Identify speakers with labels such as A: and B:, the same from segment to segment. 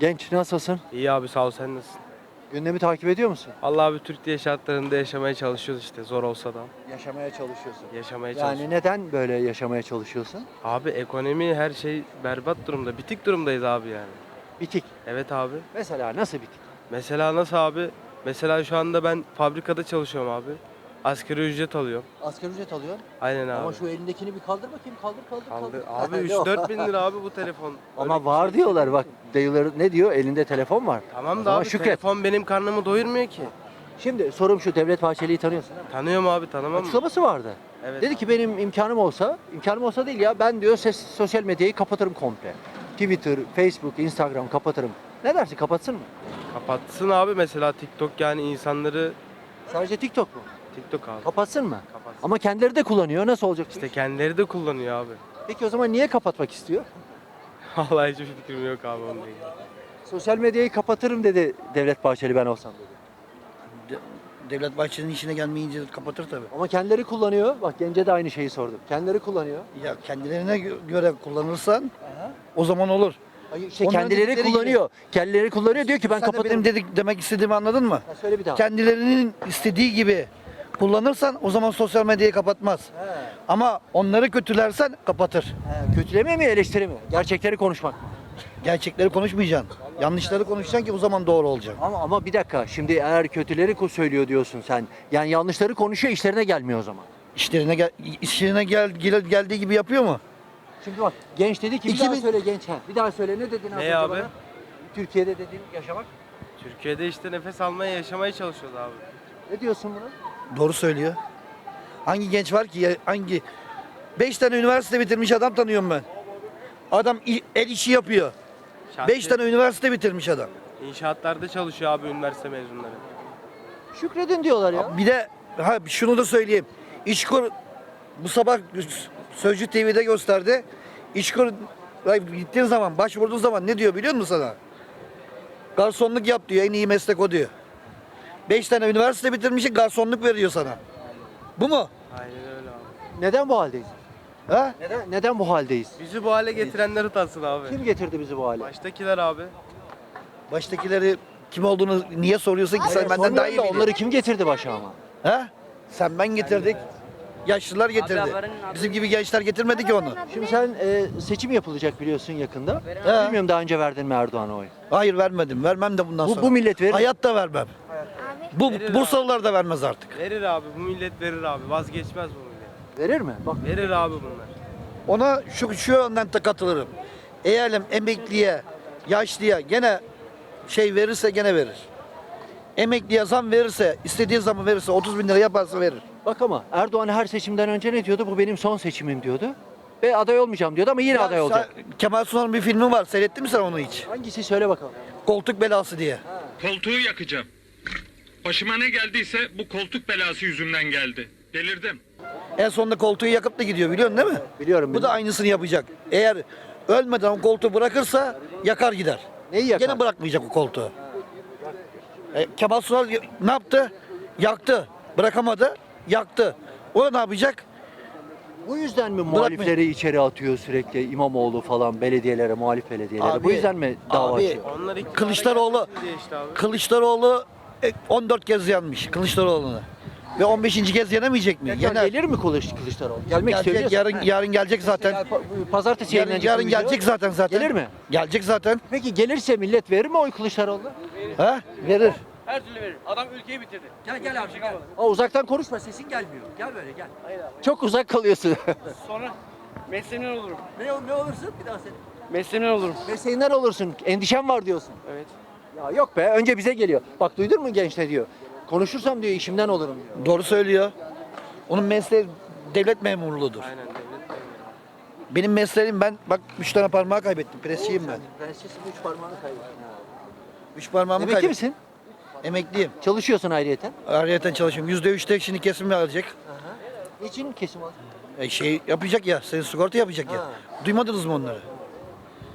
A: Genç nasılsın?
B: İyi abi sağ ol sen nasılsın?
A: Gündemi takip ediyor musun?
B: Allah abi Türkiye şartlarında yaşamaya çalışıyoruz işte zor olsa da.
A: Yaşamaya çalışıyorsun.
B: Yaşamaya
A: Yani
B: çalışıyoruz.
A: neden böyle yaşamaya çalışıyorsun?
B: Abi ekonomi her şey berbat durumda. Bitik durumdayız abi yani.
A: Bitik.
B: Evet abi.
A: Mesela nasıl bitik?
B: Mesela nasıl abi? Mesela şu anda ben fabrikada çalışıyorum abi. Asgari ücret alıyorum.
A: Asgari ücret alıyorsun.
B: Aynen abi.
A: Ama şu elindekini bir kaldır bakayım. Kaldır kaldır
B: Kaldı.
A: kaldır.
B: Abi
A: Ne o?
B: 3-4 bin lira abi bu telefon.
A: Ama
B: Öyle
A: var
B: şey
A: diyorlar bak. Dayıları ne diyor? Elinde telefon var.
B: Tamam da
A: zaman
B: abi
A: şükret.
B: telefon benim karnımı doyurmuyor ki.
A: Şimdi sorum şu Devlet Bahçeli'yi tanıyorsun.
B: Tanıyorum abi tanımam mı?
A: Açıklaması vardı.
B: Evet.
A: Dedi ki benim imkanım olsa, imkanım olsa değil ya ben diyor ses, sosyal medyayı kapatırım komple. Twitter, Facebook, Instagram kapatırım. Ne dersin kapatsın mı?
B: Kapatsın abi mesela TikTok yani insanları
A: Sadece TikTok mu?
B: TikTok abi.
A: Kapatsın mı?
B: Kapatsın.
A: Ama kendileri de kullanıyor. Nasıl olacak?
B: İşte
A: iş?
B: kendileri de kullanıyor abi.
A: Peki o zaman niye kapatmak istiyor?
B: Vallahi hiçbir fikrim yok abi onunla ilgili.
A: Sosyal medyayı kapatırım dedi Devlet Bahçeli ben olsam dedi.
C: De- Devlet Bahçeli'nin işine gelmeyince kapatır tabii.
A: Ama kendileri kullanıyor. Bak Gence de aynı şeyi sordum. Kendileri kullanıyor.
C: Ya kendilerine gö- göre kullanırsan o zaman olur. Onların
A: kendileri
C: dedikleri
A: kullanıyor. Kendileri kullanıyor diyor ki ben
C: Sen de
A: kapatırım.
C: benim dedik demek istediğimi anladın mı?
A: Ha, söyle bir daha.
C: Kendilerinin istediği gibi kullanırsan o zaman sosyal medyayı kapatmaz.
A: He,
C: Ama onları kötülersen kapatır.
A: he. Kötüleme mi eleştiri mi? Gerçekleri konuşmak.
C: Gerçekleri konuşmayacaksın. Yanlışları konuşacaksın ki o zaman doğru olacak.
A: Ama ama bir dakika. Şimdi eğer kötüleri söylüyor diyorsun sen. Yani yanlışları konuşuyor, işlerine gelmiyor o zaman.
C: İşlerine gel işlerine gel, gel- geldiği gibi yapıyor mu?
A: Şimdi bak genç dedi ki bir
C: İki
A: daha
C: bin-
A: söyle genç. Ha. Bir daha söyle ne dedin
B: Ne abi?
A: bana? Türkiye'de dediğin yaşamak.
B: Türkiye'de işte nefes almaya, yaşamaya çalışıyoruz abi.
A: Ne diyorsun buna?
C: Doğru söylüyor. Hangi genç var ki? Hangi? Beş tane üniversite bitirmiş adam tanıyorum ben. Adam el işi yapıyor.
B: Şahsi
C: Beş tane üniversite bitirmiş adam.
B: inşaatlarda çalışıyor abi üniversite mezunları.
A: Şükredin diyorlar ya.
C: Bir de ha şunu da söyleyeyim. İşkur bu sabah Sözcü TV'de gösterdi. İşkur gittiğin zaman, başvurduğun zaman ne diyor biliyor musun sana? Garsonluk yap diyor. En iyi meslek o diyor. Beş tane üniversite bitirmişsin garsonluk veriyor sana. Bu mu?
B: Aynen öyle abi.
A: Neden bu haldeyiz?
C: Ha?
A: Neden neden bu haldeyiz?
B: Bizi bu hale getirenler utansın abi.
A: Kim getirdi bizi bu hale?
B: Baştakiler abi.
C: Baştakileri kim olduğunu niye soruyorsun ki sen benden daha iyi
A: Soruyorum da
C: biliyorsun.
A: Onları kim getirdi başa ama?
C: Ha? Sen ben getirdik. Yaşlılar getirdi. Bizim gibi gençler getirmedi ki onu.
A: Şimdi sen e, seçim yapılacak biliyorsun yakında.
C: He.
A: Bilmiyorum daha önce verdin mi Erdoğan'a oy?
C: Hayır vermedim. Vermem de bundan
A: Bu,
C: sonra.
A: bu millet verir.
C: Hayatta vermem. Bu
B: Verir
C: Bursalılar da vermez artık.
B: Verir abi. Bu millet verir abi. Vazgeçmez bu millet.
A: Verir mi? Bak
B: Verir abi bunlar.
C: Ona şu şu yönden de katılırım. Eğer emekliye, yaşlıya gene şey verirse gene verir. Emekliye zam verirse, istediği zamı verirse, 30 bin lira yaparsa verir.
A: bak ama Erdoğan her seçimden önce ne diyordu? Bu benim son seçimim diyordu. Ve aday olmayacağım diyordu ama yine
C: Ya
A: aday olacak.
C: Kemal Sunal'ın bir filmi var. Seyrettin mi sen onu hiç?
A: Hangisi söyle bakalım.
C: Koltuk belası diye.
D: Koltuğu yakacağım. Başıma ne geldiyse bu koltuk belası yüzünden geldi. Delirdim.
C: En sonunda koltuğu yakıp da gidiyor biliyorsun değil mi?
A: Biliyorum.
C: Bu da aynısını yapacak. Eğer ölmeden o koltuğu bırakırsa yakar gider.
A: Neyi yakar?
C: Gene bırakmayacak o koltuğu. E, Kemal Sunal y- ne yaptı? Yaktı. Bırakamadı. Yaktı. O da ne yapacak?
A: Bu yüzden mi muhalifleri içeri atıyor sürekli İmamoğlu falan belediyelere, muhalif belediyelere?
C: Abi-
A: Bu yüzden mi dava
C: abi-
A: açıyor?
C: Kılıçdaroğlu. Kılıçdaroğlu 14 kez yenmiş Kılıçdaroğlu'nu. Ve 15. kez yenemeyecek mi?
A: Tekrar
C: Yener.
A: gelir mi Kılıç, Kılıçdaroğlu? Gelmek istiyor
C: Gelecek,
A: diyorsun.
C: yarın yarın gelecek zaten.
A: Pazartesi
C: Yarın,
A: yayınlanacak
C: yarın
A: bu video.
C: gelecek zaten zaten.
A: Gelir mi?
C: Gelecek zaten.
A: Peki gelirse millet verir mi oy Kılıçdaroğlu?
C: Ha? Verir.
E: Her türlü verir. Adam ülkeyi bitirdi.
A: Gel gel abi gel. Aa, uzaktan konuşma sesin gelmiyor. Gel böyle gel. Çok uzak kalıyorsun.
E: Sonra mesleğimden olurum.
A: ne, ne olursun bir daha sen.
E: Mesleğimden olurum.
A: Mesleğinden olursun. Endişen var diyorsun.
E: Evet.
A: Ya yok be önce bize geliyor. Bak duydun mu genç ne diyor. Konuşursam diyor işimden olurum diyor.
C: Doğru söylüyor. Onun mesleği devlet memurluğudur.
B: Aynen devlet memuru.
C: Benim mesleğim ben bak üç tane parmağı kaybettim. Presçiyim ben.
A: Prensesinin üç parmağını kaybettin.
C: Üç parmağımı
A: Emekli
C: kaybettim.
A: misin?
C: Emekliyim.
A: Çalışıyorsun ayrıyeten.
C: Ayrıyeten çalışıyorum. Yüzde üçte şimdi kesim alacak.
A: Niçin kesim aldın?
C: E şey yapacak ya. Senin sigorta yapacak ya.
A: Ha.
C: Duymadınız mı onları?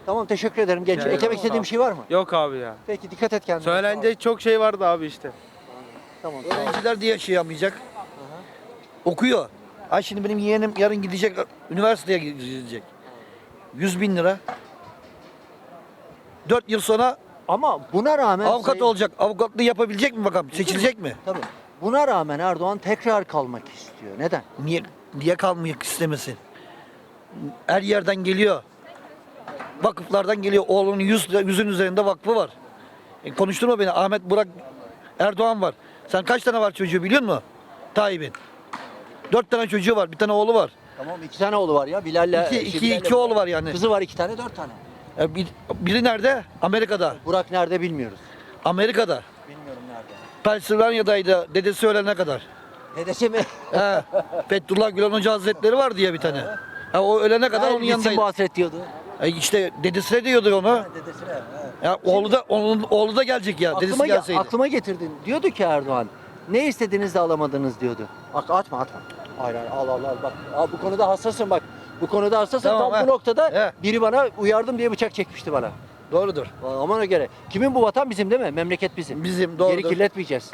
A: Tamam teşekkür ederim genç.
B: Ederim.
A: Eklemek istediğim bir şey var mı?
B: Yok abi ya.
A: Peki dikkat et kendine.
B: Söylenecek çok şey vardı abi işte.
A: Tamam. tamam.
C: Öğrenciler diye şey yapmayacak. Okuyor. Ay şimdi benim yeğenim yarın gidecek üniversiteye gidecek. 100 bin lira. 4 yıl sonra
A: Ama buna rağmen
C: Avukat
A: Sayın-
C: olacak. Avukatlığı yapabilecek mi bakalım? Seçilecek mi?
A: Tabii. Buna rağmen Erdoğan tekrar kalmak istiyor. Neden?
C: Niye niye kalmak istemesin? Her yerden geliyor. Vakıflardan geliyor. Oğlunun yüz, yüzün üzerinde vakfı var. E, konuşturma beni. Ahmet Burak Erdoğan var. Sen kaç tane var çocuğu biliyor musun? Tayyip'in. Dört tane çocuğu var. Bir tane oğlu var.
A: Tamam iki tane oğlu var ya. Bilal'le.
C: İki, iki,
A: Bilal'le-
C: iki oğlu var yani.
A: Kızı var iki tane dört tane.
C: E, bir- biri nerede? Amerika'da.
A: Burak nerede bilmiyoruz.
C: Amerika'da.
A: Bilmiyorum nerede.
C: Pensilvanya'daydı. Dedesi ölene kadar.
A: Dedesi mi?
C: He. Fethullah Gülen Hoca Hazretleri var diye bir tane. Ha, o ölene kadar
A: Hayır,
C: onun yanındaydı.
A: bu hasret diyordu.
C: E, işte dedesine diyordu onu.
A: Dedesine.
C: Ya oğlu da onun oğlu da gelecek ya. Dedesi
A: Aklıma,
C: gelseydi.
A: aklıma getirdin. Diyordu ki Erdoğan. Ne istediniz de alamadınız diyordu. Bak atma atma. Hayır hayır al al al bak. Al, bu konuda hassasın bak. Bu konuda hassasın.
C: Tamam,
A: Tam
C: he.
A: bu noktada
C: He.
A: biri bana uyardım diye bıçak çekmişti bana.
C: Doğrudur.
A: Aman o göre. Kimin bu vatan bizim değil mi? Memleket bizim.
C: Bizim doğrudur.
A: Geri kirletmeyeceğiz.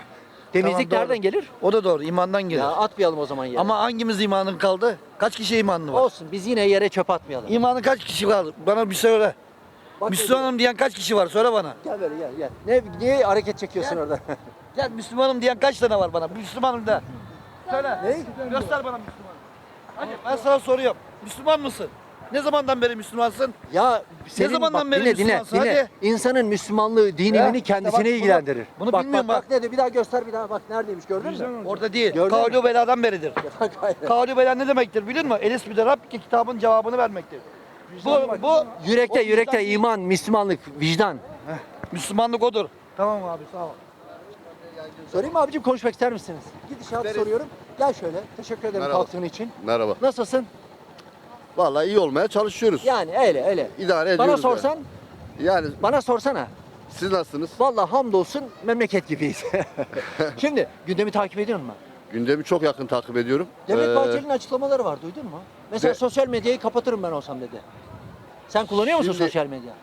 A: Temizlik
C: doğru.
A: nereden gelir?
C: O da doğru. imandan gelir.
A: Ya atmayalım o zaman yere.
C: Ama hangimiz imanın kaldı? Kaç kişi imanlı var?
A: olsun biz yine yere çöp atmayalım.
C: İmanı kaç kişi var? Bana bir söyle.
A: Bak
C: Müslümanım diyen kaç kişi var? Söyle bana.
A: Gel böyle gel gel. Ne, niye hareket çekiyorsun orada?
C: Gel Müslümanım diyen kaç tane var bana? Müslümanım de. Söyle.
A: Ne?
C: Göster bana Müslüman. Hadi ben sana soruyorum. Müslüman mısın? Ne zamandan beri Müslümansın?
A: Ya senin
C: zamandan
A: bak,
C: beri
A: dinle,
C: Müslümansın?
A: dinle.
C: Hadi.
A: İnsanın Müslümanlığı, dini
C: Ya,
A: mini
C: işte
A: kendisine
C: bak bunu-
A: ilgilendirir.
C: bunu
A: bak,
C: bilmiyorum
A: bak,
C: bak.
A: ne diyor? Bir daha göster bir daha. Bak neredeymiş gördün mü?
C: Orada değil. Kavlu beladan beridir. Kavlu bela ne demektir biliyor musun? Elis bir de Rab ki kitabın cevabını vermektir. Bu, bu
A: Yürekte, yürekte
C: vicdan değil.
A: iman, Müslümanlık, vicdan.
C: Müslümanlık odur. Tamam abi sağ ol.
A: Sorayım mı abicim konuşmak ister misiniz? Gidişat soruyorum. Gel şöyle. Teşekkür ederim
F: Merhaba.
A: kalktığın için.
F: Merhaba.
A: Nasılsın?
F: Vallahi iyi olmaya çalışıyoruz.
A: Yani öyle öyle.
F: İdare ediyoruz.
A: Bana
F: yani.
A: sorsan,
F: Yani
A: bana sorsana.
F: siz nasılsınız?
A: Vallahi hamdolsun memleket gibiyiz. Şimdi gündemi takip ediyor musun?
F: Gündemi çok yakın takip ediyorum.
A: Devlet
F: Ee,
A: Bahçeli'nin açıklamaları var duydun mu? Mesela
F: de-
A: sosyal medyayı kapatırım ben olsam dedi. Sen kullanıyor musun
F: Şimdi-
A: sosyal medya?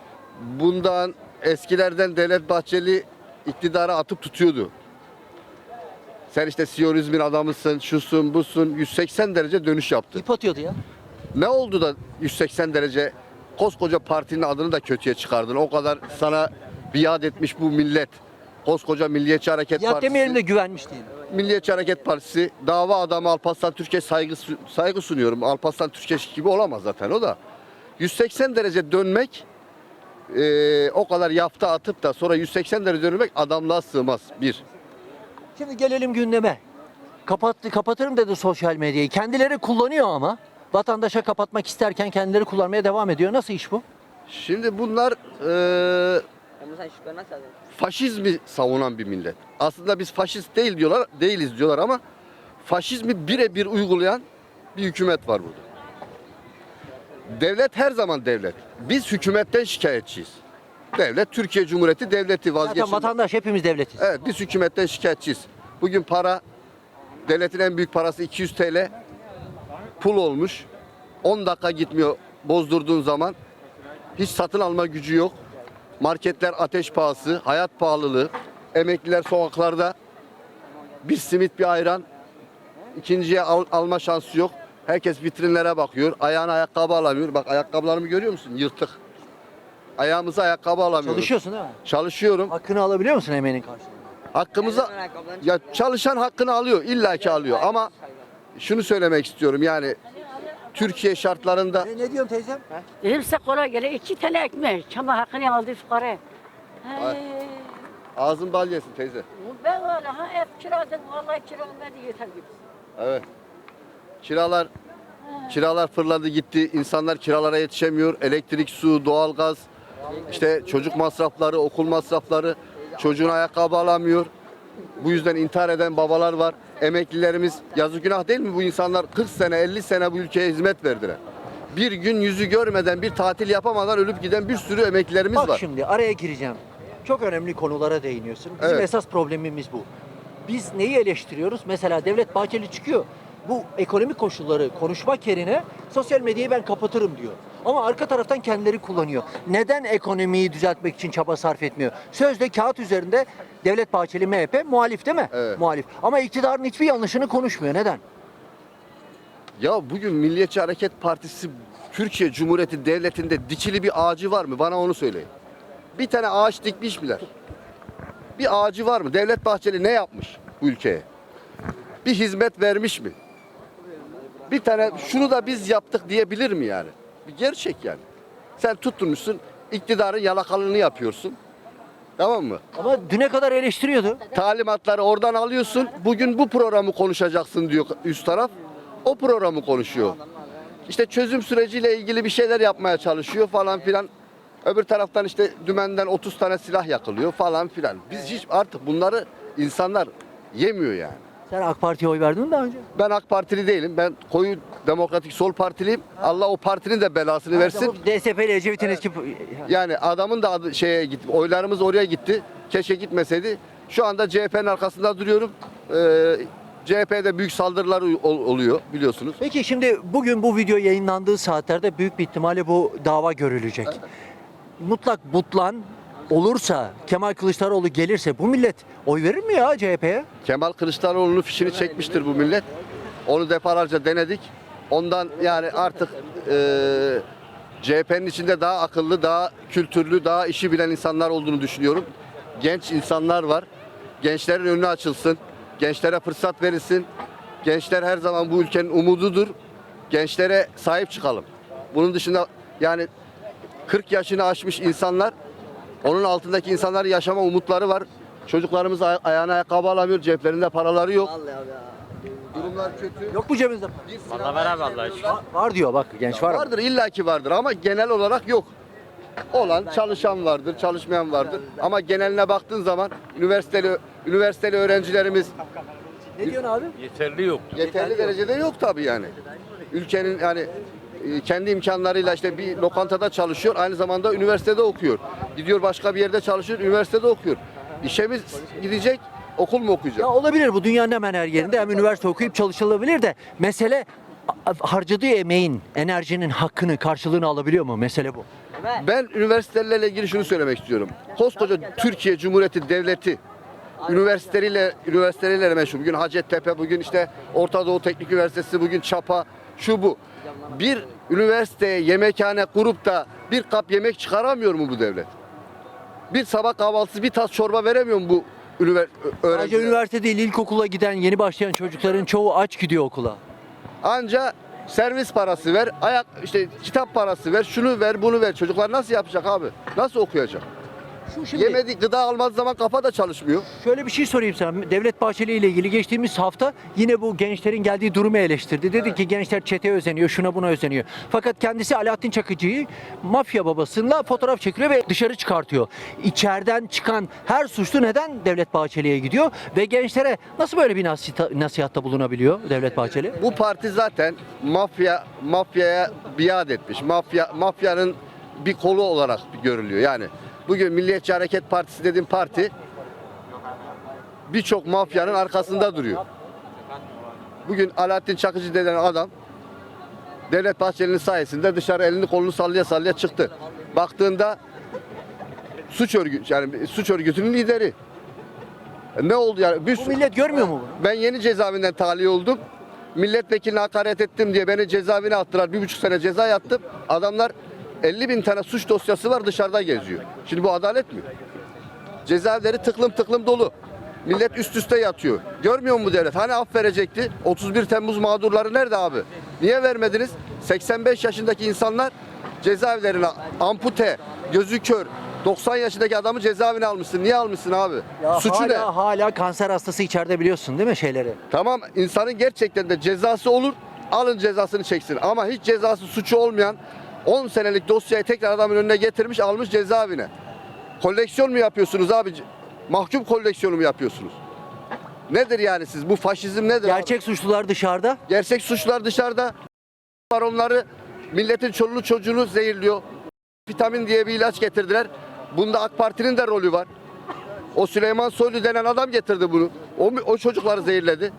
F: bundan eskilerden Devlet Bahçeli iktidara atıp tutuyordu. Sen işte Siyonizmin adamısın, şusun, busun. 180 derece dönüş yaptı.
A: İp atıyordu ya.
F: Ne oldu da 180 derece koskoca partinin adını da kötüye çıkardın? O kadar sana biat etmiş bu millet. Koskoca Milliyetçi Hareket
A: Ya
F: Partisi.
A: demeyelim de güvenmiş diyelim.
F: Milliyetçi Hareket Partisi dava adamı Alparslan Türkiye saygı saygı sunuyorum. Alparslan Türkeş gibi olamaz zaten o da. 180 derece dönmek eee, o kadar yafta atıp da sonra 180 derece dönmek adamlığa sığmaz. Bir.
A: Şimdi gelelim gündeme. Kapattı, kapatırım dedi sosyal medyayı. Kendileri kullanıyor ama. Vatandaşa kapatmak isterken kendileri kullanmaya devam ediyor. Nasıl iş bu?
F: Şimdi bunlar eee, faşizmi savunan bir millet. Aslında biz faşist değil diyorlar, değiliz diyorlar ama faşizmi birebir uygulayan bir hükümet var burada. Devlet her zaman devlet. Biz hükümetten şikayetçiyiz. Devlet Türkiye Cumhuriyeti devleti
A: Zaten
F: vazgeçilmez.
A: vatandaş hepimiz devletiz.
F: Evet biz hükümetten şikayetçiyiz. Bugün para devletin en büyük parası 200 TL pul olmuş. 10 dakika gitmiyor bozdurduğun zaman. Hiç satın alma gücü yok. Marketler ateş pahası, hayat pahalılığı. Emekliler sokaklarda bir simit bir ayran ikinciye al- alma şansı yok. Herkes vitrinlere bakıyor. Ayağına ayakkabı alamıyor. Bak ayakkabılarımı görüyor musun? Yırtık. Ayağımıza ayakkabı alamıyoruz.
A: Çalışıyorsun değil mi?
F: Çalışıyorum.
A: Hakkını alabiliyor musun emeğinin karşılığında?
F: Hakkımıza ya çalışan hakkını alıyor, illaki alıyor ama şunu söylemek istiyorum yani Türkiye şartlarında
A: Ne, ne diyorsun teyzem?
G: Dedim size kolay gele iki tane ekmek. Çama hakkını aldı fukara.
F: Ay.
G: Hey.
F: ağzın bal yesin teyze.
G: Ben öyle ha ev kiradım. Vallahi kira olmadı yeter gibi.
F: Evet. Kiralar kiralar fırladı gitti. İnsanlar kiralara yetişemiyor. Elektrik, su, doğalgaz, işte çocuk masrafları, okul masrafları, çocuğun ayakkabı alamıyor. Bu yüzden intihar eden babalar var. Emeklilerimiz yazık günah değil mi bu insanlar 40 sene 50 sene bu ülkeye hizmet verdiler. Bir gün yüzü görmeden bir tatil yapamadan ölüp giden bir sürü emeklilerimiz
A: Bak
F: var.
A: şimdi araya gireceğim. Çok önemli konulara değiniyorsun. Bizim
F: Evet.
A: esas problemimiz bu. Biz neyi eleştiriyoruz? Mesela Devlet Bahçeli çıkıyor. Bu ekonomik koşulları konuşmak yerine sosyal medyayı ben kapatırım diyor. Ama arka taraftan kendileri kullanıyor. Neden ekonomiyi düzeltmek için çaba sarf etmiyor? Sözde kağıt üzerinde Devlet Bahçeli MHP muhalif değil mi?
F: Evet.
A: Muhalif. Ama iktidarın hiçbir yanlışını konuşmuyor. Neden?
F: Ya bugün Milliyetçi Hareket Partisi Türkiye Cumhuriyeti Devleti'nde dikili bir ağacı var mı? Bana onu söyleyin. Bir tane ağaç dikmiş miler? Bir ağacı var mı? Devlet Bahçeli ne yapmış bu ülkeye? Bir hizmet vermiş mi? Bir tane şunu da biz yaptık diyebilir mi yani? Bir gerçek yani. Sen tutturmuşsun iktidarın yalakalığını yapıyorsun. Tamam mı?
A: Ama düne kadar eleştiriyordu.
F: Talimatları oradan alıyorsun. Bugün bu programı konuşacaksın diyor üst taraf. O programı konuşuyor. İşte çözüm süreciyle ilgili bir şeyler yapmaya çalışıyor falan filan. Öbür taraftan işte dümenden 30 tane silah yakılıyor falan filan. Biz hiç artık bunları insanlar yemiyor yani.
A: Sen AK Parti'ye oy verdin mi daha önce?
F: Ben AK Partili değilim. Ben koyu demokratik sol partiliyim. Allah o partinin de belasını versin.
A: DSP ile Ecevit'in eski...
F: Yani adamın da adı şeye gitti. Oylarımız oraya gitti. Keşke gitmeseydi. Şu anda CHP'nin arkasında duruyorum. Ee, CHP'de büyük saldırılar ol- oluyor biliyorsunuz.
A: Peki şimdi bugün bu video yayınlandığı saatlerde büyük bir ihtimalle bu dava görülecek. Mutlak butlan olursa Kemal Kılıçdaroğlu gelirse bu millet oy verir mi ya CHP'ye?
F: Kemal Kılıçdaroğlu'nun fişini çekmiştir bu millet. Onu defalarca denedik. Ondan yani artık e, CHP'nin içinde daha akıllı, daha kültürlü, daha işi bilen insanlar olduğunu düşünüyorum. Genç insanlar var. Gençlerin önü açılsın. Gençlere fırsat verilsin. Gençler her zaman bu ülkenin umududur. Gençlere sahip çıkalım. Bunun dışında yani 40 yaşını aşmış insanlar onun altındaki insanların yaşama umutları var. Çocuklarımız ay- ayağına ayakkabı alamıyor, ceplerinde paraları yok. Durumlar kötü.
A: Yok mu cebinizde?
E: Valla ver abi Allah aşkına.
A: Var, var diyor bak genç var.
F: Vardır illaki vardır ama genel olarak yok. Olan çalışan vardır, çalışmayan vardır. Ama geneline baktığın zaman üniversiteli üniversiteli öğrencilerimiz
A: Ne diyorsun abi?
E: Yeterli yok.
F: yeterli derecede yok tabii yani. Ülkenin yani kendi imkanlarıyla işte bir lokantada çalışıyor, aynı zamanda üniversitede okuyor. Gidiyor başka bir yerde çalışıyor, üniversitede okuyor. İşemiz gidecek, okul mu okuyacak?
A: Ya olabilir bu dünyanın hemen her yerinde hem üniversite okuyup çalışılabilir de mesele harcadığı emeğin, enerjinin hakkını, karşılığını alabiliyor mu? Mesele bu.
F: Ben üniversitelerle ilgili şunu söylemek istiyorum. Koskoca Türkiye Cumhuriyeti Devleti üniversiteleriyle üniversiteleriyle meşhur. Bugün Hacettepe, bugün işte Orta Doğu Teknik Üniversitesi, bugün Çapa, şu bu. Bir üniversiteye yemekhane kurup da bir kap yemek çıkaramıyor mu bu devlet? Bir sabah kahvaltısı bir tas çorba veremiyor mu bu ünivers-
A: Sadece üniversite değil, ilkokula giden, yeni başlayan çocukların çoğu aç gidiyor okula.
F: Anca servis parası ver, ayak işte kitap parası ver, şunu ver, bunu ver. Çocuklar nasıl yapacak abi? Nasıl okuyacak?
A: Şu şimdi
F: Yemedi gıda almaz zaman kafa da çalışmıyor.
A: şöyle bir şey sorayım sana. Devlet Bahçeli ile ilgili geçtiğimiz hafta yine bu gençlerin geldiği durumu eleştirdi. Dedi ki gençler çeteye özeniyor, şuna buna özeniyor. Fakat kendisi Alaaddin Çakıcı'yı mafya babasıyla fotoğraf çekiliyor ve dışarı çıkartıyor. İçeriden çıkan her suçlu neden Devlet Bahçeli'ye gidiyor ve gençlere nasıl böyle bir nasihatta bulunabiliyor Devlet Bahçeli?
F: Bu parti zaten mafya mafyaya biat etmiş. Mafya mafyanın bir kolu olarak görülüyor. Yani bugün Milliyetçi Hareket Partisi dediğim parti birçok mafyanın arkasında duruyor. Bugün Alaaddin Çakıcı denen adam Devlet Bahçeli'nin sayesinde dışarı elini kolunu sallaya sallaya çıktı. Baktığında suç örgütü yani suç örgütünün lideri. E Ne oldu yani? Bir
A: Bu millet görmüyor mu bunu?
F: ben yeni cezaevinden tahliye oldum. Milletvekiline hakaret ettim diye beni cezaevine attılar. Bir buçuk sene ceza yattım. Adamlar 50 bin tane suç dosyası var dışarıda geziyor. Şimdi bu adalet mi? Cezaevleri tıklım tıklım dolu. Millet üst üste yatıyor. Görmüyor mu devlet? Hani af verecekti? 31 Temmuz mağdurları nerede abi? Niye vermediniz? 85 yaşındaki insanlar cezaevlerine ampute, gözü kör, 90 yaşındaki adamı cezaevine almışsın. Niye almışsın abi?
A: Ya
F: Suçu
A: hala,
F: ne?
A: hala kanser hastası içeride biliyorsun değil mi şeyleri?
F: Tamam insanın gerçekten de cezası olur. Alın cezasını çeksin. Ama hiç cezası suçu olmayan 10 senelik dosyayı tekrar adamın önüne getirmiş almış cezaevine. Koleksiyon mu yapıyorsunuz abi? Mahkum koleksiyonu mu yapıyorsunuz? Nedir yani siz? Bu faşizm nedir? abi?
A: Gerçek suçlular dışarıda.
F: Gerçek suçlar dışarıda. Baronları milletin çoluğunu çocuğunu zehirliyor. Vitamin diye bir ilaç getirdiler. Bunda AK Parti'nin de rolü var. O Süleyman Soylu denen adam getirdi bunu. O, o çocukları zehirledi.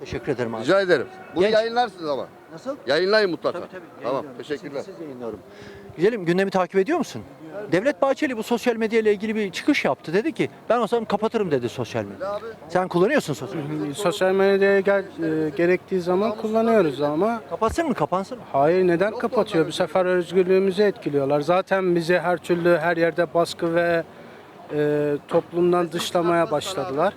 A: Teşekkür ederim abi.
F: Rica ederim. Bunu
A: Genç-
F: yayınlarsınız ama.
A: Nasıl?
F: Yayınlayın mutlaka.
A: Tabii tabii.
F: Tamam,
A: yayınlıyorum.
F: teşekkürler.
A: Kesintisiz yayınlıyorum. Güzelim gündemi takip ediyor musun? Devlet Bahçeli bu sosyal medya ile ilgili bir çıkış yaptı. Dedi ki ben olsam kapatırım dedi sosyal medya. Sen kullanıyorsun sosyal medya.
H: Sosyal medyaya gel, e, gerektiği zaman kullanıyoruz ama
A: Kapatsın mı kapansın mı?
H: hayır neden kapatıyor? Bu sefer özgürlüğümüzü etkiliyorlar. Zaten bizi her türlü her yerde baskı ve e, toplumdan dışlamaya başladılar.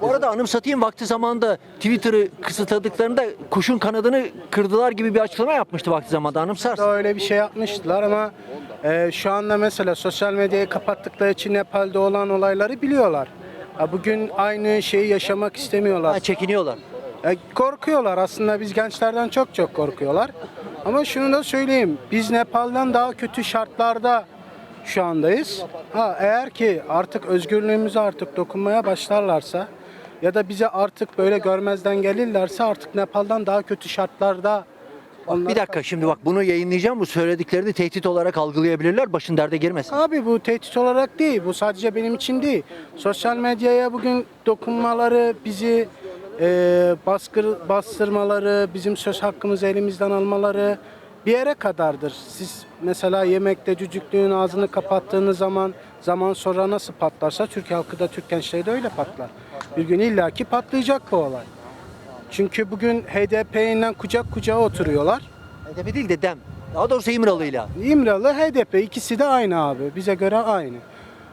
A: Bu arada anımsatayım vakti zamanında Twitter'ı kısıtladıklarında kuşun kanadını kırdılar gibi bir açıklama yapmıştı vakti zamanında anımsarsın.
H: Da öyle bir şey yapmıştılar ama e, şu anda mesela sosyal medyayı kapattıkları için Nepal'de olan olayları biliyorlar. Ha, Bugün aynı şeyi yaşamak istemiyorlar.
A: Ha, çekiniyorlar.
H: E, korkuyorlar aslında biz gençlerden çok çok korkuyorlar. Ama şunu da söyleyeyim. Biz Nepal'den daha kötü şartlarda şu andayız. Ha eğer ki artık özgürlüğümüze artık dokunmaya başlarlarsa ya da bize artık böyle görmezden gelirlerse artık Nepal'dan daha kötü şartlarda onlar-
A: Bir dakika şimdi bak bunu yayınlayacağım. Bu söylediklerini tehdit olarak algılayabilirler. Başın derde girmesin.
H: Abi bu tehdit olarak değil. Bu sadece benim için değil. Sosyal medyaya bugün dokunmaları, bizi e, baskır, bastırmaları, bizim söz hakkımızı elimizden almaları bir yere kadardır. Siz mesela yemekte cücüklüğün ağzını kapattığınız zaman zaman sonra nasıl patlarsa Türk halkı da Türk gençleri de öyle patlar. Bir gün illaki patlayacak bu olay. Çünkü bugün HDP ile kucak kucağa oturuyorlar.
A: HDP değil de DEM. Daha doğrusu İmralı'yla.
H: İmralı, HDP ikisi de aynı abi. Bize göre aynı.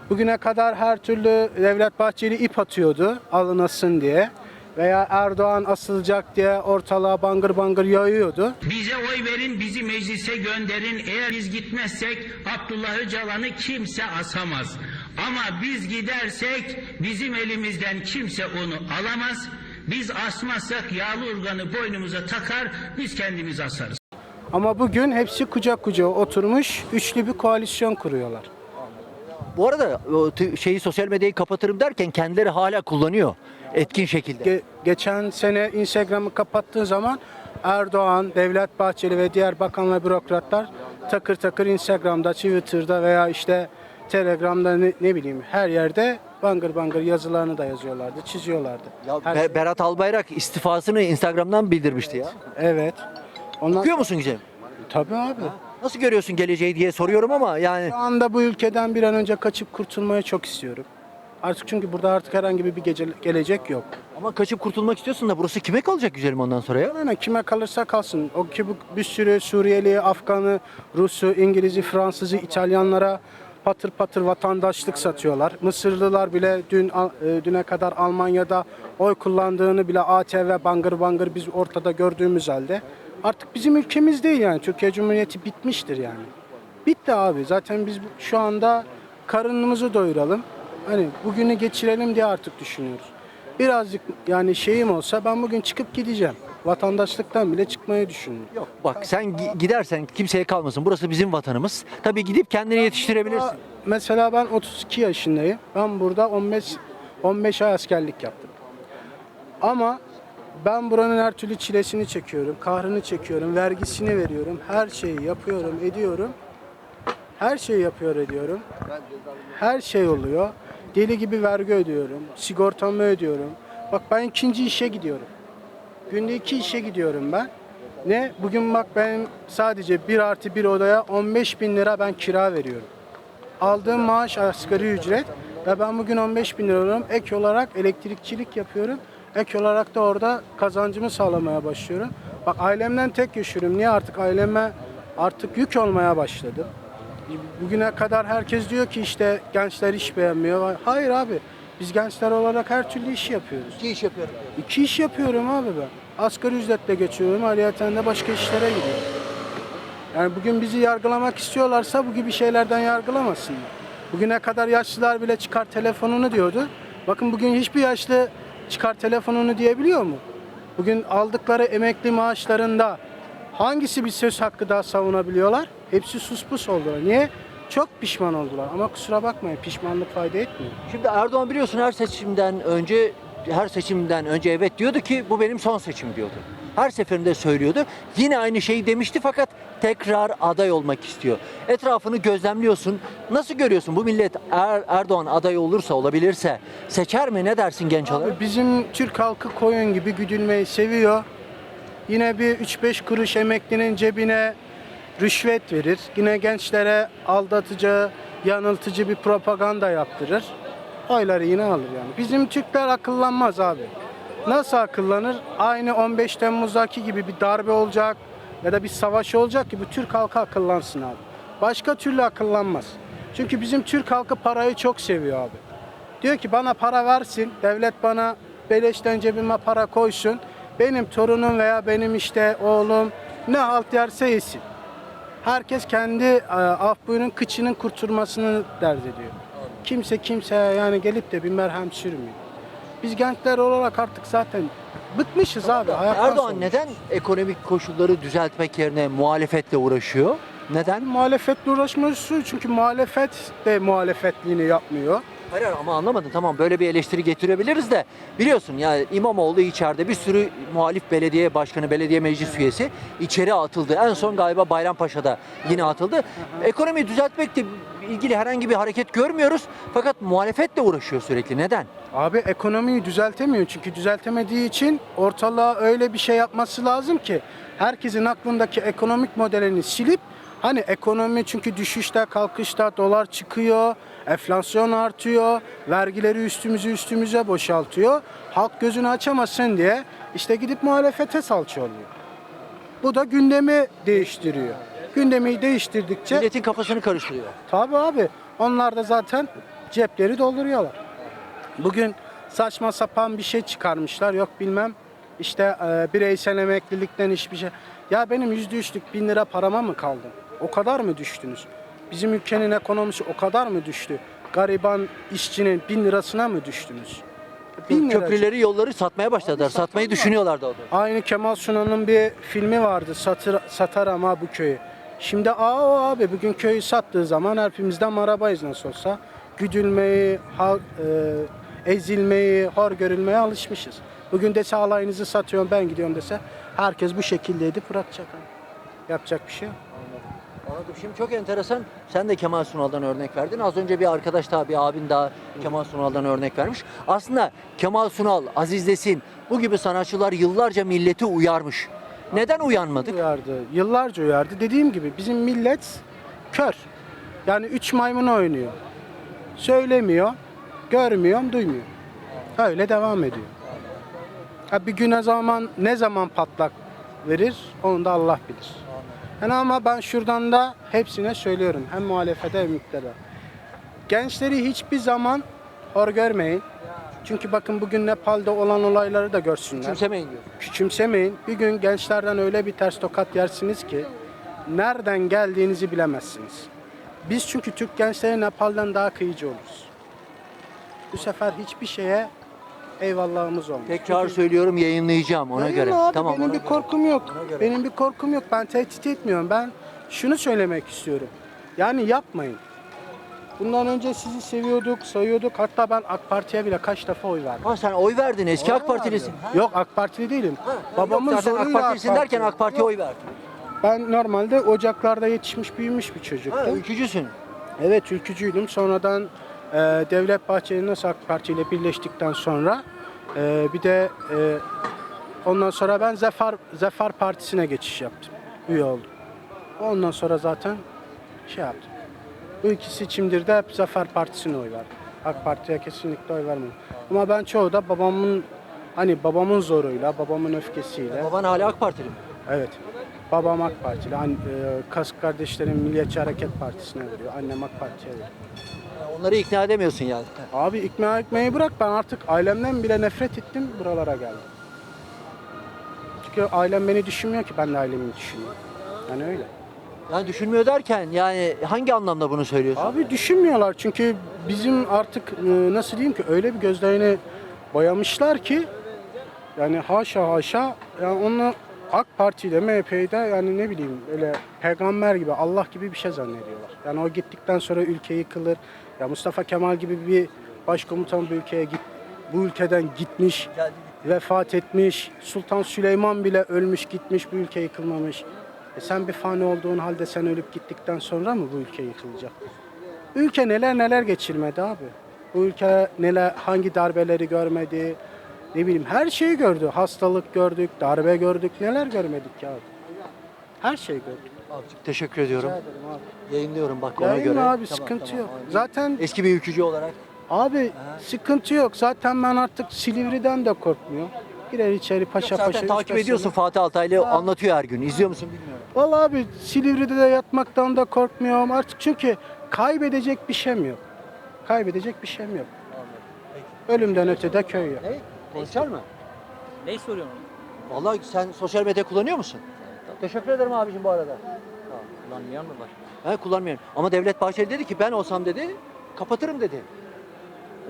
H: Bugüne kadar her türlü Devlet Bahçeli ip atıyordu alınasın diye. Veya Erdoğan asılacak diye ortalığa bangır bangır yayıyordu.
I: Bize oy verin, bizi meclise gönderin. Eğer biz gitmezsek Abdullah Öcalan'ı kimse asamaz. Ama biz gidersek bizim elimizden kimse onu alamaz. Biz asmazsak yağlı urganı boynumuza takar, biz kendimiz asarız.
H: Ama bugün hepsi kucak kucağa oturmuş üçlü bir koalisyon kuruyorlar.
A: Bu arada şeyi sosyal medyayı kapatırım derken kendileri hala kullanıyor. Etkin şekilde.
H: Ge- geçen sene Instagram'ı kapattığı zaman Erdoğan, Devlet Bahçeli ve diğer bakan ve bürokratlar takır takır Instagram'da, Twitter'da veya işte Telegram'da ne, ne bileyim her yerde bangır bangır yazılarını da yazıyorlardı, çiziyorlardı.
A: Ya
H: Her-
A: Be- Berat Albayrak istifasını Instagram'dan bildirmişti ya.
H: evet. Ondan
A: Okuyor musun Gizem?
H: tabii abi.
A: Nasıl görüyorsun geleceği diye soruyorum ama yani
H: Şu anda bu ülkeden bir an önce kaçıp kurtulmayı çok istiyorum. Artık çünkü burada artık herhangi bir gece, gelecek yok.
A: ama kaçıp kurtulmak istiyorsun da burası kime kalacak güzelim ondan sonra ya?
H: Yani kime kalırsa kalsın. O ki bu bir sürü Suriyeli, Afganı, Rusu, İngiliz'i, Fransız'ı, İtalyanlara patır patır vatandaşlık satıyorlar. Mısırlılar bile dün e, düne kadar Almanya'da oy kullandığını bile ATV bangır bangır biz ortada gördüğümüz halde artık bizim ülkemiz değil yani. Türkiye Cumhuriyeti bitmiştir yani. Bitti abi. Zaten biz şu anda karınımızı doyuralım. Hani bugünü geçirelim diye artık düşünüyoruz. Birazcık yani şeyim olsa ben bugün çıkıp gideceğim. Vatandaşlıktan bile çıkmayı düşünüyorum.
A: Yok bak sen gi- gidersen kimseye kalmasın. Burası bizim vatanımız. Tabii gidip kendini yetiştirebilirsin.
H: Mesela ben 32 yaşındayım. Ben burada 15 15 ay askerlik yaptım. Ama ben buranın her türlü çilesini çekiyorum, kahrını çekiyorum, vergisini veriyorum, her şeyi yapıyorum, ediyorum. Her şeyi yapıyor ediyorum. Her şey oluyor. Deli gibi vergi ödüyorum, sigortamı ödüyorum. Bak ben ikinci işe gidiyorum. Günde iki işe gidiyorum ben. Ne? Bugün bak ben sadece bir artı bir odaya 15 bin lira ben kira veriyorum. Aldığım maaş asgari ücret ve ben bugün 15 bin lira alıyorum. Ek olarak elektrikçilik yapıyorum. Ek olarak da orada kazancımı sağlamaya başlıyorum. Bak ailemden tek yaşıyorum. Niye artık aileme artık yük olmaya başladım. Bugüne kadar herkes diyor ki işte gençler iş beğenmiyor. Hayır abi biz gençler olarak her türlü işi yapıyoruz.
A: İki iş yapıyorum.
H: İki iş yapıyorum abi ben. Asgari ücretle geçiyorum. Ayrıyeten de başka işlere gidiyorum. Yani bugün bizi yargılamak istiyorlarsa bu gibi şeylerden yargılamasınlar. Bugüne kadar yaşlılar bile çıkar telefonunu diyordu. Bakın bugün hiçbir yaşlı çıkar telefonunu diyebiliyor mu? Bugün aldıkları emekli maaşlarında hangisi bir söz hakkı daha savunabiliyorlar? Hepsi suspus oldular. Niye? Çok pişman oldular. Ama kusura bakmayın pişmanlık fayda etmiyor.
A: Şimdi Erdoğan biliyorsun her seçimden önce her seçimden önce evet diyordu ki bu benim son seçim diyordu. Her seferinde söylüyordu. Yine aynı şeyi demişti fakat tekrar aday olmak istiyor. Etrafını gözlemliyorsun. Nasıl görüyorsun bu millet Er- Erdoğan aday olursa olabilirse seçer mi? Ne dersin genç olarak?
H: Bizim Türk halkı koyun gibi güdülmeyi seviyor. Yine bir 3-5 kuruş emeklinin cebine rüşvet verir. Yine gençlere aldatıcı yanıltıcı bir propaganda yaptırır. Oyları yine alır yani. Bizim Türkler akıllanmaz abi. Nasıl akıllanır? Aynı 15 Temmuz'daki gibi bir darbe olacak ya da bir savaş olacak ki bu Türk halkı akıllansın abi. Başka türlü akıllanmaz. Çünkü bizim Türk halkı parayı çok seviyor abi. Diyor ki bana para versin, devlet bana beleşten cebime para koysun. Benim torunum veya benim işte oğlum ne halt yerse yesin. Herkes kendi e, af buyurun kıçının kurtulmasını dert ediyor. Kimse kimseye yani gelip de bir merhem sürmüyor. Biz gençler olarak artık zaten bıkmışız abi. hayattan
A: Erdoğan
H: soğumuşuz.
A: neden ekonomik koşulları düzeltmek yerine muhalefetle uğraşıyor? Neden?
H: Muhalefetle uğraşmıyoruz çünkü muhalefet de muhalefetliğini yapmıyor.
A: Hayır ama anlamadım. Tamam böyle bir eleştiri getirebiliriz de biliyorsun ya İmamoğlu içeride bir sürü muhalif belediye başkanı, belediye meclis üyesi içeri atıldı. En son galiba Bayrampaşa'da yine atıldı. Ekonomiyi düzeltmekle ilgili herhangi bir hareket görmüyoruz. Fakat muhalefetle uğraşıyor sürekli. Neden?
H: Abi ekonomiyi düzeltemiyor çünkü düzeltemediği için ortalığa öyle bir şey yapması lazım ki herkesin aklındaki ekonomik modelini silip hani ekonomi çünkü düşüşte kalkışta dolar çıkıyor, enflasyon artıyor, vergileri üstümüzü üstümüze boşaltıyor. Halk gözünü açamasın diye işte gidip muhalefete salça oluyor. Bu da gündemi değiştiriyor. Gündemi değiştirdikçe
A: Milletin kafasını karıştırıyor.
H: Tabii abi. Onlar da zaten cepleri dolduruyorlar. Bugün saçma sapan bir şey çıkarmışlar. Yok bilmem işte e, bireysel emeklilikten hiçbir şey. Ya benim yüzde üçlük bin lira parama mı kaldı? O kadar mı düştünüz? Bizim ülkenin ekonomisi o kadar mı düştü? Gariban işçinin bin lirasına mı düştünüz? Bin.
A: Köprüleri, yolları satmaya başladılar.
H: Abi
A: Satmayı düşünüyorlardı o da.
H: Aynı Kemal Sunal'ın bir filmi vardı. Satır, satar ama bu köyü. Şimdi aa o abi bugün köyü sattığı zaman hepimizden arabayız nasıl olsa. Güdülmeyi, ha, e, ezilmeyi, hor görülmeye alışmışız. Bugün dese alayınızı satıyorum ben gidiyorum dese herkes bu şekilde edip bırakacak. Yapacak bir şey yok.
A: Anladım. Şimdi çok enteresan. Sen de Kemal Sunal'dan örnek verdin. Az önce bir arkadaş daha, bir abin daha Kemal Sunal'dan örnek vermiş. Aslında Kemal Sunal, Aziz Nesin bu gibi sanatçılar yıllarca milleti uyarmış. Neden uyanmadık?
H: Uyardı. Yıllarca uyardı. Dediğim gibi bizim millet kör. Yani üç maymun oynuyor. Söylemiyor, görmüyor, duymuyor. Öyle devam ediyor. Ha bir güne zaman ne zaman patlak verir onu da Allah bilir. Yani ama ben şuradan da hepsine söylüyorum. Hem muhalefete hem iktidara. Gençleri hiçbir zaman hor görmeyin. Çünkü bakın bugün Nepal'de olan olayları da görsünler
A: Küçümsemeyin diyor.
H: küçümsemeyin. Bir gün gençlerden öyle bir ters tokat yersiniz ki nereden geldiğinizi bilemezsiniz. Biz çünkü Türk gençleri Nepal'den daha kıyıcı oluruz. Bu sefer hiçbir şeye eyvallahımız olmaz.
A: Tekrar söylüyorum yayınlayacağım ona
H: Hayır
A: göre.
H: abi,
A: tamam.
H: benim
A: ona
H: bir
A: göre.
H: korkum yok.
A: Ona göre.
H: Benim bir korkum yok. Ben tehdit etmiyorum. Ben şunu söylemek istiyorum. Yani yapmayın. Bundan önce sizi seviyorduk, sayıyorduk. Hatta ben AK Parti'ye bile kaç defa oy verdim.
A: Ha sen oy verdin eski AK Partilisin.
H: Yok AK Partili değilim.
A: Ha,
H: Babamın
A: yok, zaten AK
H: zoruyla
A: Partilisin
H: AK
A: derken
H: Parti.
A: AK Parti'ye oy verdin.
H: Ben normalde ocaklarda yetişmiş büyümüş bir
A: Ha,
H: çocuktum.
A: ülkücüsün.
H: Evet ülkücüydüm. Sonradan e, Devlet Bahçeli nasıl AK Parti ile birleştikten sonra e, bir de e, ondan sonra ben Zafer Zafer Partisi'ne geçiş yaptım. Üye oldum. Ondan sonra zaten şey yaptım. Bu iki seçimdir de hep Zafer Partisi'ne oy verdim. AK Parti'ye kesinlikle oy vermedim. Ama ben çoğu da babamın hani babamın zoruyla, babamın öfkesiyle.
A: Baban hala AK Partili mi?
H: Evet. Babam AK Partili. An, e, kas kardeşlerim Milliyetçi Hareket Partisi'ne veriyor. Annem AK Parti'ye veriyor.
A: Onları ikna edemiyorsun yani.
H: Abi ikna etmeyi bırak ben artık ailemden bile nefret ettim buralara geldim. Çünkü ailem beni düşünmüyor ki ben de ailemi düşünüyorum. Yani öyle.
A: Yani düşünmüyor derken yani hangi anlamda bunu söylüyorsun?
H: Abi düşünmüyorlar çünkü bizim artık e, nasıl diyeyim ki öyle bir gözlerini boyamışlar ki yani haşa haşa yani onu AK Parti ile MHP'yi de yani ne bileyim öyle peygamber gibi Allah gibi bir şey zannediyorlar. Yani o gittikten sonra ülke yıkılır. Ya Mustafa Kemal gibi bir başkomutan bu ülkeye git bu ülkeden gitmiş, vefat etmiş. Sultan Süleyman bile ölmüş gitmiş bu ülke yıkılmamış. E sen bir fani olduğun halde sen ölüp gittikten sonra mı bu ülke yıkılacak? Ülke neler neler geçirmedi abi. Bu ülke neler hangi darbeleri görmedi. Ne bileyim her şeyi gördü. Hastalık gördük, darbe gördük. Neler görmedik ya abi. Her şeyi gördük.
A: Abicim teşekkür ediyorum.
H: Rica ederim abi.
A: Yayınlıyorum bak ona
H: Yayınla
A: göre.
H: abi
A: Tamam,
H: sıkıntı
A: tamam.
H: yok. Zaten
A: Eski bir ülkücü olarak.
H: abi sıkıntı yok. Zaten ben artık Silivri'den de korkmuyorum. Girer içeri paşa
A: Zaten
H: paşa.
A: takip
H: üç beş
A: ediyorsun
H: sene.
A: Fatih Altaylı anlatıyor her gün. İzliyor musun bilmiyorum.
H: Vallahi abi Silivri'de de yatmaktan da korkmuyorum artık çünkü kaybedecek bir şeyim yok. Kaybedecek bir şeyim yok. Ölümden ötede köy yok.
A: Ne? Konuşar mı?
E: Ne soruyorsun?
A: Vallahi sen sosyal medya kullanıyor musun? Teşekkür ederim abicim bu arada.
E: Kullanmayan mı var?
A: He kullanmıyorum. Ama Devlet Bahçeli dedi ki ben olsam dedi kapatırım dedi.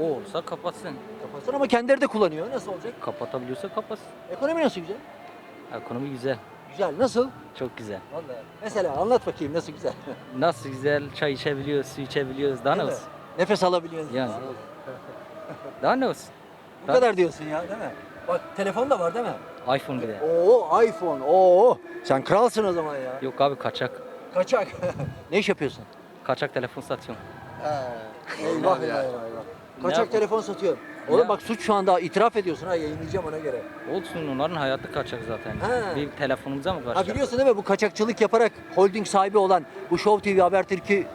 E: O olsa kapatsın.
A: Kapatsın ama kendileri de kullanıyor. Nasıl olacak?
E: Kapatabiliyorsa kapatsın.
A: Ekonomi nasıl güzel?
E: Ekonomi güzel.
A: Güzel. Nasıl?
E: Çok güzel.
A: Vallahi. Mesela anlat bakayım nasıl güzel.
E: Nasıl güzel çay içebiliyoruz, su içebiliyoruz. Daha ne
A: mi?
E: olsun?
A: Nefes alabiliyorsun.
E: Yani. Daha ne olsun?
A: Bu kadar diyorsun ya değil mi? Bak telefon da var değil mi?
E: iPhone bir de.
A: Oo iPhone. Oo. Sen kralsın o zaman ya.
E: Yok abi kaçak.
A: Kaçak. ne iş yapıyorsun?
E: Kaçak telefon satıyorum.
A: Eyvah eyvah eyvah. Kaçak
E: yapayım?
A: telefon satıyorum. Oğlum
E: Ne
A: bak suç şu anda itiraf ediyorsun ha yayınlayacağım ona göre.
E: Olsun onların hayatı kaçak zaten.
A: Ha.
E: Bir telefonumuza mı
A: Ha
E: kaçacak?
A: biliyorsun değil mi bu kaçakçılık yaparak holding sahibi olan bu Show TV Habertürk'ü e,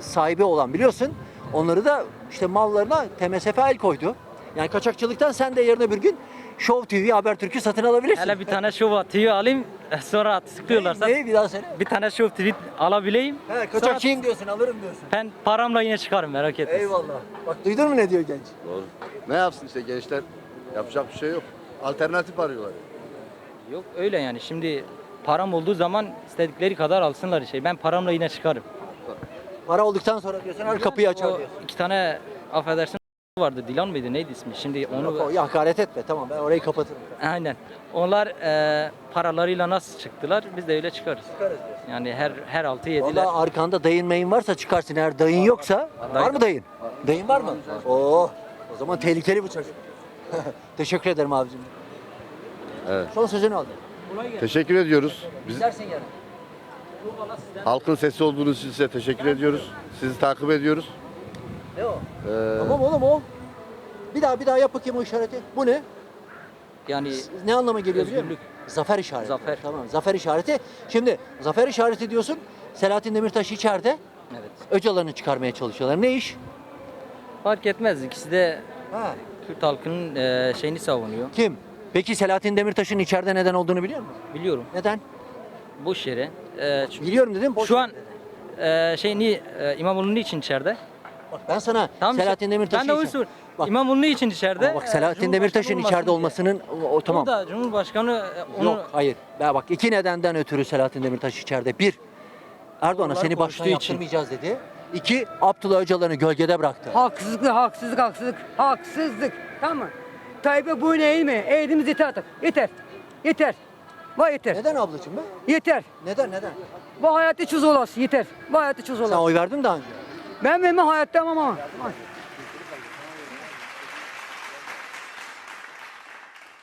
A: sahibi olan biliyorsun. Onları da işte mallarına TMSF el koydu. Yani kaçakçılıktan sen de yarın öbür gün Show TV Habertürk'ü satın alabilirsin.
E: Hele bir tane show atıyor alayım sonra sıkıyorlarsa
A: Ne, bir daha söyle.
E: bir tane show tweet alabileyim.
A: He, kaçakçıyım diyorsun alırım diyorsun.
E: Ben paramla yine çıkarım merak etme.
A: Eyvallah. Bak duydun mu ne diyor genç?
F: Doğru. Ne yapsın işte gençler? Yapacak bir şey yok. Alternatif arıyorlar.
E: Yok öyle yani şimdi param olduğu zaman istedikleri kadar alsınlar şey. Ben paramla yine çıkarım.
A: Para olduktan sonra diyorsun her kapıyı açar diyorsun.
E: iki tane affedersin vardı Dilan mıydı neydi ismi? Şimdi onu.
A: Ya hakaret etme tamam ben orayı kapatırım.
E: aynen. Onlar e, paralarıyla nasıl çıktılar biz de öyle çıkarız.
A: Çıkarız diyorsun.
E: Yani her her altı yediler.
A: Valla arkanda dayın mayın varsa çıkarsın. Eğer dayın yoksa var mı dayın? Dayın var mı? Oo. O zaman tehlikeli bu çocuk. Teşekkür ederim abicim.
F: Evet.
A: Son sözünü aldım.
F: Teşekkür ediyoruz. Biz
A: Gidersin yarın.
F: halkın sesi olduğunuz için size teşekkür ediyoruz. Sizi takip ediyoruz.
A: Ne o?
F: Ee,
A: Tamam oğlum o. Bir daha bir daha yap bakayım o işareti. Bu ne?
E: Yani
A: Ne anlama geliyor biliyor musun? Zafer işareti.
E: Zafer.
A: Tamam zafer işareti. Şimdi zafer işareti diyorsun. Selahattin Demirtaş içeride.
E: evet.
A: Öcalan'ı çıkarmaya çalışıyorlar. Ne iş?
E: Fark etmez ikisi de
A: Ha.
E: Kürt halkının e, şeyini savunuyor.
A: Kim? Peki Selahattin Demirtaş'ın içeride neden olduğunu biliyor musun?
E: Biliyorum.
A: Neden?
E: Boş yere. E, çünkü
A: Biliyorum dedim. boş
E: şu an e, şey ni e, İmamoğlu niçin içeride?
A: Bak ben sana
E: Tamam,
A: Selahattin Demirtaş'ı
E: Ben de
A: için-
E: soruyorum.
A: Bak-
E: İmamoğlu niçin içeride?
A: Ama bak Selahattin Demirtaş'ın içeride olmasının o, o tamam.
E: Da Cumhurbaşkanı e, onu
A: Yok hayır. Ya bak iki nedenden ötürü Selahattin Demirtaş içeride. Bir, Erdoğan'a seni
E: konuştuğu için.
A: dedi. İki, Abdullah Öcalan'ı gölgede bıraktı.
J: Haksızlık, haksızlık, haksızlık, haksızlık. Tamam mı? Tayyip'e boyun eğilme. Eğdiğimiz yeter artık. Yeter. Yeter. Vay yeter.
A: Neden ablacığım be?
J: Yeter.
A: Neden neden?
J: Bu hayatta çöz olası. Yeter. Bu çöz
A: Sen
J: olası.
A: oy verdin mi daha önce?
J: Ben benim hayatta ama.